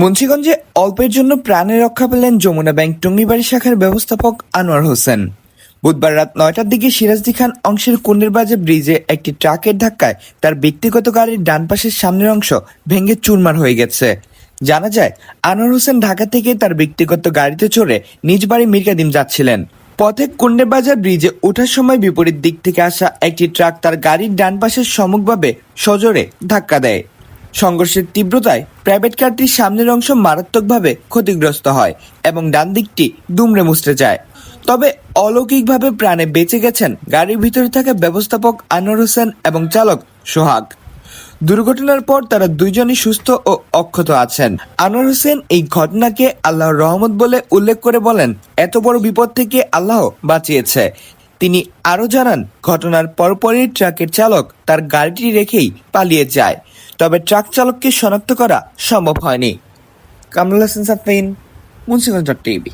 মুন্সিগঞ্জে অল্পের জন্য প্রাণে রক্ষা পেলেন যমুনা ব্যাংক টুঙ্গিবাড়ি শাখার ব্যবস্থাপক আনোয়ার হোসেন। বুধবার রাত নয়টার দিকে সিরাজদি খান অংশের কুন্ডেরবাজার ব্রিজে একটি ট্রাকের ধাক্কায় তার ব্যক্তিগত গাড়ির ডান পাশের সামনের অংশ ভেঙে চুরমার হয়ে গেছে। জানা যায়, আনোয়ার হোসেন ঢাকা থেকে তার ব্যক্তিগত গাড়িতে চড়ে নিজ বাড়ি মিরকাদিম যাচ্ছিলেন। পথে কুন্ডেরবাজার ব্রিজে ওঠার সময় বিপরীত দিক থেকে আসা একটি ট্রাক তার গাড়ির ডান পাশের সজোরে ধাক্কা দেয়। সংঘর্ষের তীব্রতায় প্রাইভেট কারটির সামনের অংশ মারাত্মকভাবে ক্ষতিগ্রস্ত হয় এবং ডান দিকটি দুমড়ে মুচড়ে যায়। তবে অলৌকিকভাবে প্রাণে বেঁচে গেছেন গাড়ির ভিতরে থাকা ব্যবস্থাপক আনোয়ার হোসেন এবং চালক সোহাগ। দুর্ঘটনার পর তারা দুইজনই সুস্থ ও অক্ষত আছেন। আনোয়ার হোসেন এই ঘটনাকে আল্লাহর রহমত বলে উল্লেখ করে বলেন, এত বড় বিপদ থেকে আল্লাহ বাঁচিয়েছে। তিনি আরও জানান, ঘটনার পরপরই ট্রাকের চালক তার গাড়িটি রেখেই পালিয়ে যায়। তবে ট্রাক চালককে শনাক্ত করা সম্ভব হয়নি। কামরুল হাসান সাফিন মুন্সিগঞ্জ টিভি।